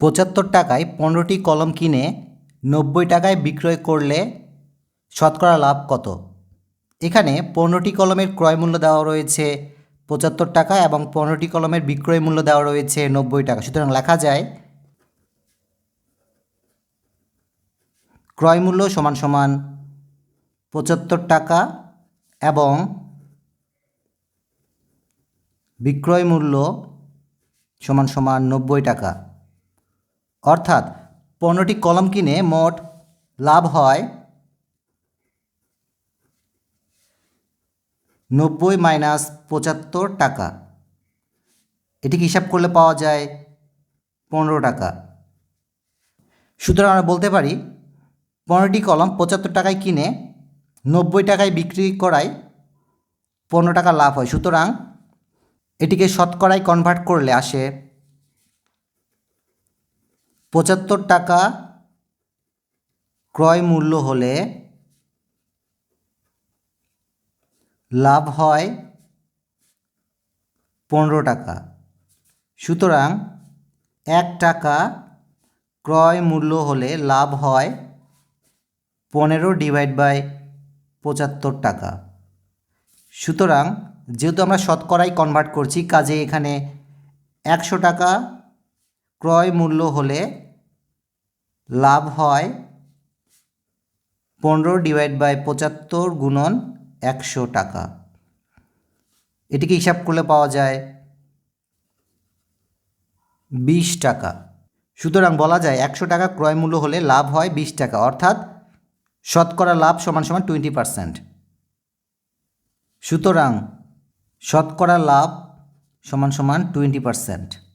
পঁচাত্তর টাকায় পনেরোটি কলম কিনে নব্বই টাকায় বিক্রয় করলে শতকরা লাভ কত? এখানে পনেরোটি কলমের ক্রয় মূল্য দেওয়া রয়েছে পঁচাত্তর টাকা এবং পনেরোটি কলমের বিক্রয় মূল্য দেওয়া রয়েছে নব্বই টাকা। সুতরাং লেখা যায়, ক্রয় মূল্য সমান সমান পঁচাত্তর টাকা এবং বিক্রয় মূল্য সমান সমান নব্বই টাকা। অর্থাৎ পণ্যটি কলম কিনে মোট লাভ হয় নব্বই মাইনাস পঁচাত্তর টাকা। এটিকে হিসাব করলে পাওয়া যায়? পনেরো টাকা। সুতরাং আমরা বলতে পারি পনেরোটি কলম পঁচাত্তর টাকায় কিনে নব্বই টাকায় বিক্রি করায় পনেরো টাকা লাভ হয়। সুতরাং এটিকে শতকরায় কনভার্ট করলে আসে পঁচাত্তর টাকা ক্রয় মূল্য হলে লাভ হয় পনেরো টাকা। সুতরাং এক টাকা ক্রয় মূল্য হলে লাভ হয় পনেরো ডিভাইড বাই পঁচাত্তর টাকা। সুতরাং যেহেতু আমরা শতকরাই কনভার্ট করছি, কাজে এখানে একশো টাকা ক্রয় মূল্য হলে লাভ হয় পনেরো ডিভাইড বাই পঁচাত্তর গুণন একশো টাকা। এটিকে হিসাব করলে পাওয়া যায়? বিশ টাকা। সুতরাং বলা যায় একশো টাকা ক্রয় মূল্য হলে লাভ হয় বিশ টাকা, অর্থাৎ শতকরা লাভ সমান সমান টোয়েন্টি পারসেন্ট। সুতরাং শতকরা লাভ সমান সমান টোয়েন্টি পারসেন্ট।